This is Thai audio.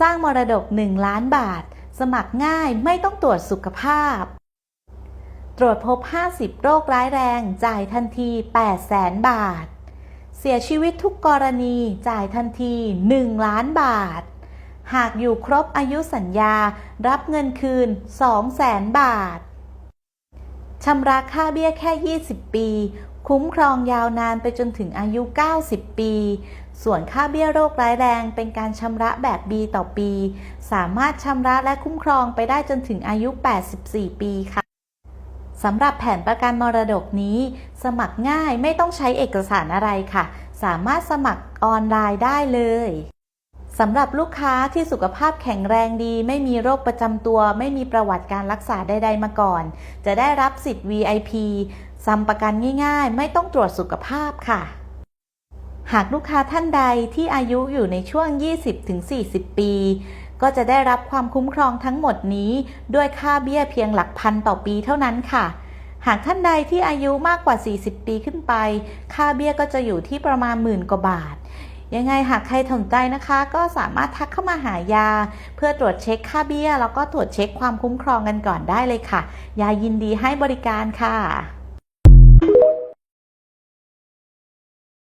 สร้างมรดก 1 ล้านบาท สมัครง่ายไม่ต้องตรวจสุขภาพ ตรวจพบ 50 โรคร้ายแรง จ่ายทันที 8 แสนบาท เสียชีวิตทุกกรณีจ่ายทันที 1 ล้านบาท หากอยู่ครบอายุสัญญา รับเงินคืน2แสนบาทชำระค่าเบี้ยแค่ 20 ปี คุ้มครองยาวนานไปจนถึงอายุ 90 ปี ส่วนค่าเบี้ยโรคร้ายแรงเป็นการชำระแบบปีต่อปี สามารถชำระและคุ้มครองไปได้จนถึงอายุ 84 ปีค่ะสำหรับแผนประกันมรดกนี้ สมัครง่ายไม่ต้องใช้เอกสารอะไรค่ะ สามารถสมัครออนไลน์ได้เลย สำหรับลูกค้าที่สุขภาพแข็งแรงดี ไม่มีโรคประจำตัว ไม่มีประวัติการรักษาใดๆมาก่อน จะได้รับสิทธิ์ VIP ซ้ำประกันง่ายๆ ไม่ต้องตรวจสุขภาพค่ะ หากลูกค้าท่านใดที่อายุอยู่ในช่วง 20-40 ปี ก็จะได้รับความคุ้มครองทั้งหมดนี้ ด้วยค่าเบี้ยเพียงหลักพันต่อปีเท่านั้นค่ะหากท่านใดที่อายุมากกว่า 40 ปีขึ้นไป ค่าเบี้ยก็จะอยู่ที่ประมาณหมื่นกว่าบาท ยังไงหากใครสนใจนะคะ ก็สามารถทักเข้ามาหายา เพื่อตรวจเช็คค่าเบี้ย แล้วก็ตรวจเช็คความคุ้มครองกันก่อนได้เลยค่ะ ยายินดีให้บริการค่ะ